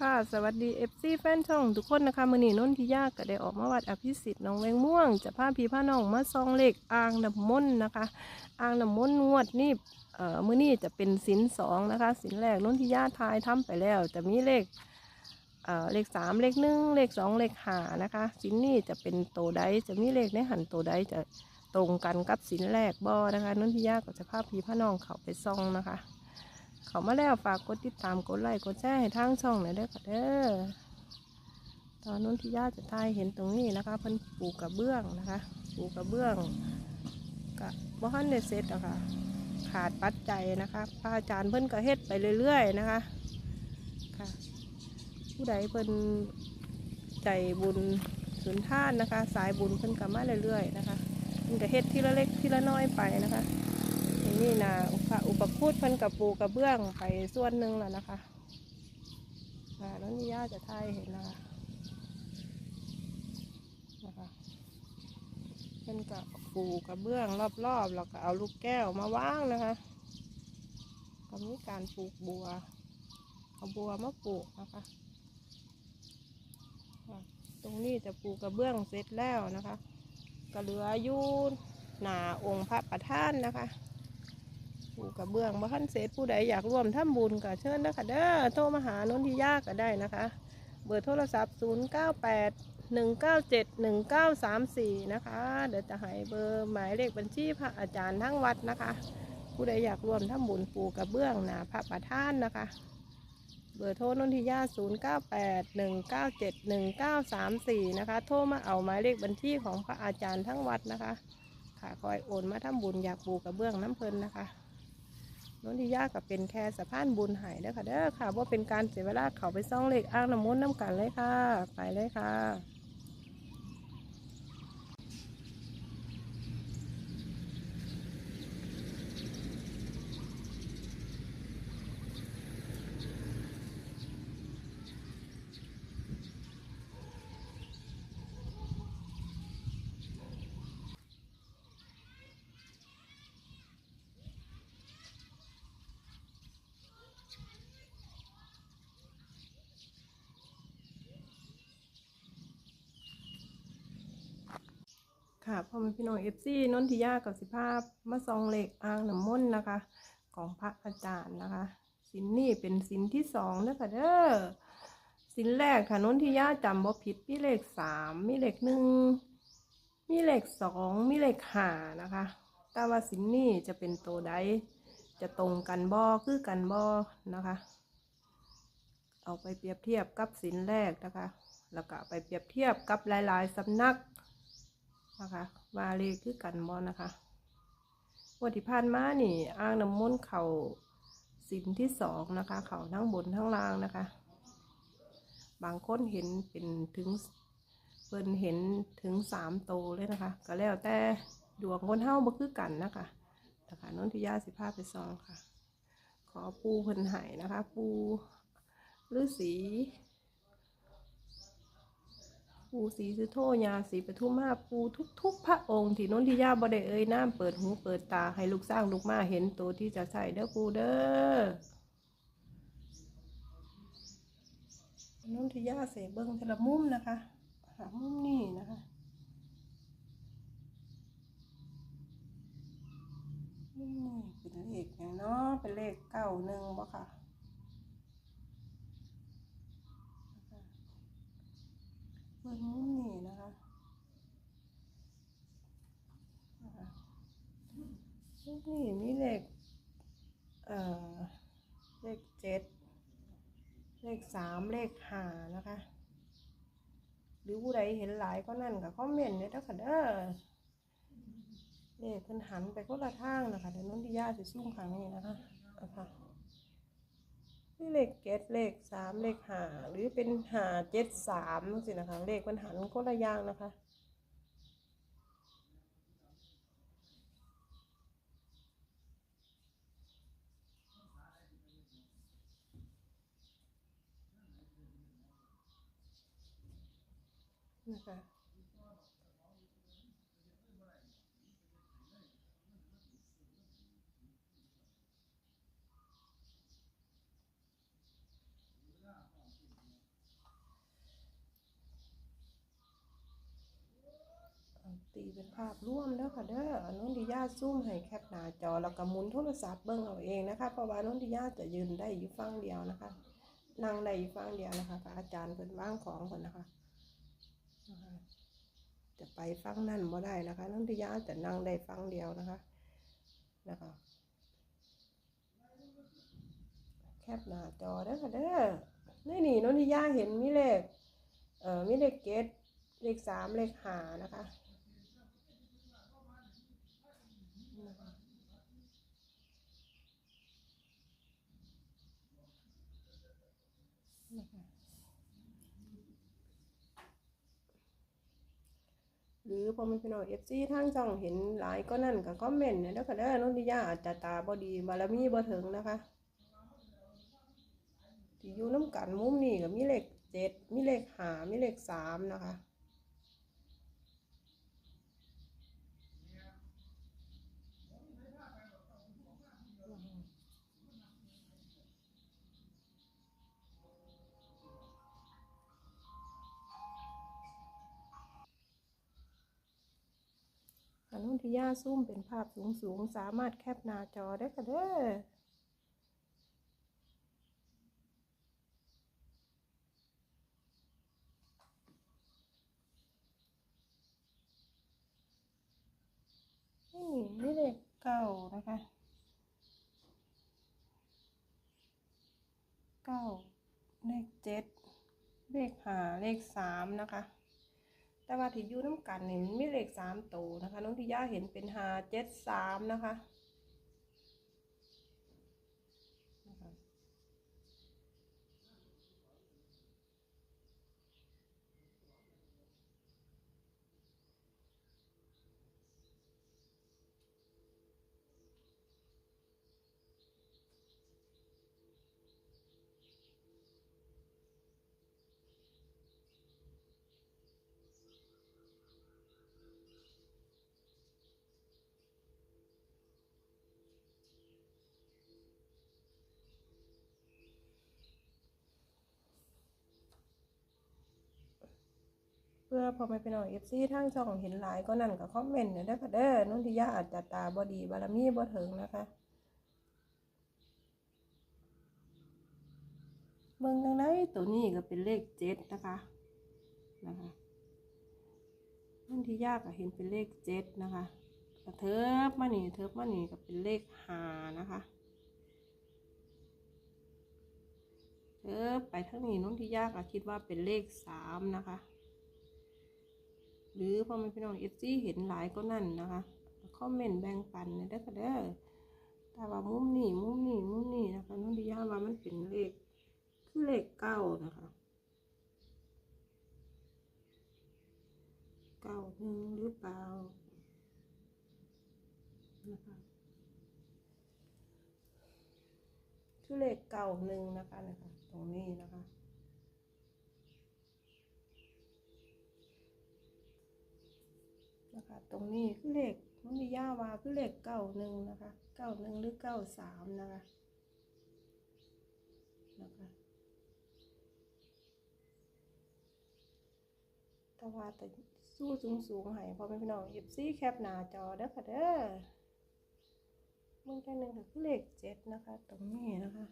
ค่ะสวัสดีเอฟซีแฟนช่องทุกคนนะคะมือนีนนทิยาก็ได้ออกมาวัดอภิสิทธิ์น้องแวงม่วง จะพาพี่พาน้องมาซองเหลขอ่างน้ำมนต์นะคะอ่างน้ำมนต์งวดนี่เอ่อมือนี้จะเป็นสินสองนะคะสินแรกนนทิยาทายทำไปแล้ว จะมีเลขเอ่อเลขสามเลขหนึ่งเลขสองเลขห้านะคะ สินนี้จะเป็นโตวใดจะมีเลขในหันโตวใดจะตรงกันกับสินแรกบอนะคะนนทิยาก็จะพาพี่พาน้องเขาไปซองนะคะ เขามาแล้วฝากกดติดตามกดไลค์กดแชร์ให้ทางช่องหน่อยเด้อค่ะเด้อตอนนู้นที่ย่าจะทายเห็นตรงนี้นะคะเพิ่นปลูกกระเบื้องนะคะปลูกกระเบื้องกับบ้านเดเซ็ตอะค่ะ ขาดปัจจัยนะคะพระอาจารย์เพิ่นก็เฮ็ดไปเรื่อยๆนะคะค่ะ ผู้ใดเพิ่นใจบุญสุนท่านนะคะ สายบุญเพิ่นก็มาเรื่อยๆนะคะเพิ่นก็เฮ็ดทีละเล็กทีละน้อยไปนะคะ นี่นะอุปอุปคูดเพิ่นกับปูกระเบื้องไปส่วนหนึ่งแล้วนะคะแล้วนี่ย่าจะทายเห็นนะคะนะคะเพิ่นกับปูกระเบื้องรอบๆแล้วก็เอาลูกแก้วมาวางนะคะก็มีการปลูกบัวเอาบัวมาปลูกนะคะอะตรงนี้จะปลูกกระเบื้องเสร็จแล้วนะคะ ก็เหลืออยู่หนาองค์พระประธานนะคะ ปลูกกระเบื้องบ้านเศษผู้ใดอยากร่วมทำบุญก็เชิญนะคะเด้อโทรมาหานนทิยาก็ได้นะคะ เบอร์โทรศัพท์ 0 9 8 1 9 7 1 9 3 4 นะคะ เดี๋ยวจะให้เบอร์หมายเลขบัญชีพระอาจารย์ทั้งวัดนะคะ ผู้ใดอยากร่วมทำบุญปลูกกระเบื้องหนาพระประธานนะคะ เบอร์โทรนนทิยา 0 9 8 1 9 7 1 9 3 4 นะคะ โทรมาเอาหมายเลขบัญชีของพระอาจารย์ทั้งวัดนะคะค่ะคอยโอนมาทำบุญอยากปลูกกระเบื้องน้ำเพลินนะคะ นนทิยากับเป็นแค่สะพานบุญหายเด้อค่ะเด้อค่ะว่าเป็นการเสียเวลาเขาไปซ่องเหล็กอ้างน้ำมนต์น้ำกันเลยค่ะ ไปเลยค่ะ ค่ะพ่อแม่พี่น้องเอฟซีนนทิยากับสิภาพมาซองเหลขอ้างน้ำมนต์นะคะ ของพระอาจารย์นะคะสินนี่เป็นสินที่สองเด้อค่ะเด้อสินแรกค่ะนนทิยาจำบ่ผิดมีเลขสามมีเลขหนึ่งมีเลขสองมีเลขห้านะคะ แต่ว่าสินนี่จะเป็นตัวใดจะตรงกันบ่คือกันบ่นะคะ เอาไปเปรียบเทียบกับสินแรกนะคะ แล้วก็ไปเปรียบเทียบกับหลาย ๆสำนัก นะคะวาเลคือกันบอนะคะวันที่ผ่านมานี่อ้างน้ำมนต์เขาสินที่สองนะคะ เขาทั้งบนทั้งล่างนะคะ บางคนเห็นเป็นถึงเพิ่นเห็นถึงสามโตเลยนะคะ ก็แล้วแต่ดวงคนเฮาบ่คือกันนะคะนะคะนนทิยาสิภาพไปซองค่ะ ขอปูเพิ่นไห้นะคะ ปูฤาษี ปูสีสุโธยาสีปทุมมาปูทุก ๆ พระองค์ที่นนทิยาบ่ได้เอ่ยน้ำเปิดหูเปิดตาให้ลูกสร้างลูกมาเห็นตัวที่จะใส่เด้อปูเด้อนนทิยาเสเบิ้งแต่ละมุมนะคะ หามุมนี่นะคะมุมนี่เป็นเลขอย่างเนาะเป็นเลขเก้าหนึ่งบ่ค่ะ เบิ่งมุมนี่นะคะนะคะมุม นี่มีเลขเอ่อเลขเจ็ดเลขสามเลขห้านะคะ หรือผู้ใดเห็นหลายก็นั่นกับคอมเมนต์เลยเด้อค่ะเด้อเลขเพิ่นหันไปคนละทางนะคะเดี๋ยวนนทิยาสิซุ่มครั้งนี้นะคะนะคะนี่เลขเจ็ดเลขสามเลขห้าหรือเป็นห้าเจ็ดสามสินะคะ เลขมันหันคนละอย่างนะคะะคะ ตีเป็นภาพร่วมแล้วค่ะเด้ออนุ่นดิญาซูมให้แคปหน้าจอแล้วก็มุนโทรศัพท์เบิ้งเอาเองนะคะ เพราะว่านุ่นดิญาจะยืนได้อยู่ฟังเดียวนะคะนั่งได้อยู่ฟังเดียวนะคะพระอาจารย์เป็นว่างของคนนะคะ นะคะจะไปฟังนั่นบ่ได้นะคะน้องทิยาจะนั่งได้ฟังเดียวนะคะนะคะแคบหน้าจอเด้อค่ะเด้อนี่นี่น้องทิยาเห็นมีเลขเอ่อมีเลขเกตเลขสามเลขหานะคะ หรือพอมันพี่น้องเอฟซีทางช่องเห็นหลายก็นั่นกับคอมเมนต์เนี่ยเด้อค่ะเด้นุ่นทิยาอาจจะตาบอดีบารมีบ่ถึงนะคะที่อยู่น้ำกันมุมนี่กับมีเลขเจ็ดมีเลขหามีเลขสามนะคะ อนุทิยาซูมเป็นภาพสูงสูงสามารถแคปหน้าจอได้ค่ะเด้อนี่เลขเก้านะคะเก้าเลขเจ็ดเลขห้าเลขสามนะคะ แต่ว่าที่อยู่น้ำกันนี่มันมีเลขสามตัวนะคะ น้องที่ย่าเห็นเป็นหาเจ็ดสามนะคะ พื่อพอไม่เป็นหน่อยเอฟซีทางช่องเห็นหลายก็นั่นกับคอมเมนต์เนี่ยได้อค่ะเด้อนุ่นที่ย่าอาจจะตาบอดีบารมีบ่ถึงนะคะเบิ่งทางไหนตัวนี้ก็เป็นเลขเจ็ดนะคะนะคะนุ่นที่ยาก็เห็นเป็นเลขเจ็ดนะคะกระเทิบมานี่เทิบมานี่ก็เป็นเลขห้านะคะเทิบไปทางนี้นุ่นที่ย่าก็คิดว่าเป็นเลขสามนะคะ หรือพ่อแมันพี่น้องเอฟซีเห็นหลายก็นั่นนะคะคอมเมนต์แบ่งปันได้อค่ะเด้อแต่ว่ามุมนี่มุมนี่มุมนี่นะคะน้องดิยาว่ามันเป็นเลขคือเลขเก้านะคะเก้าหนึ่งหรือเปล่านะคะคือเลขเก้าหนึ่งนะคะนะคะ ตรงนี้นะคะ นะคะ ตรงนี้คือเลขมันมีย่าวาคือเลขเก้าหนึ่งนะคะเก้าหนึ่งหรือเก้าสามนะคะนะคะแต่ว่าแต่สู้สูงสูงๆให้พอเป็นพี่น้องเอฟซีแคปหน้าจอเด้อค่ะเด้อเมื่อกี้หนึ่งก็คือเลขเจ็ดนะคะ ตรงนี้นะคะ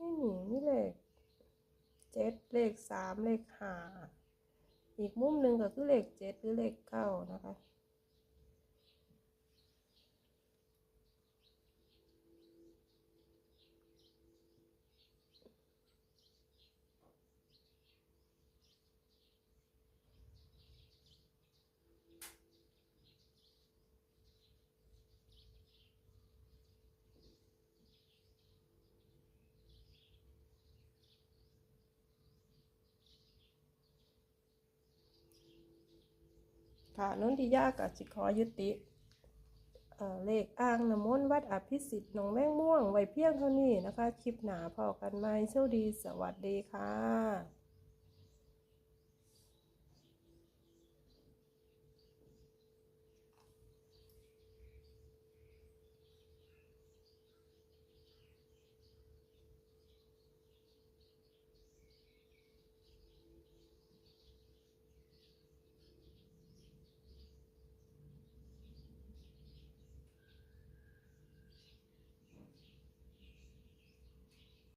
นี่นี่เลขเจ็ดเลขสามเลขห้าอีกมุมหนึ่งก็คือเลขเจ็ดหรือเลขเก้านะคะ ค่ะนนทิยากับสิขอยุติเเลขอ่างน้ำมนต์วัดอภิสิทธิ์หนองแมงม่วง ไว้เพียงเท่านี้นะคะ คลิปหนาพอกันไหมโชคดี สวัสดีค่ะ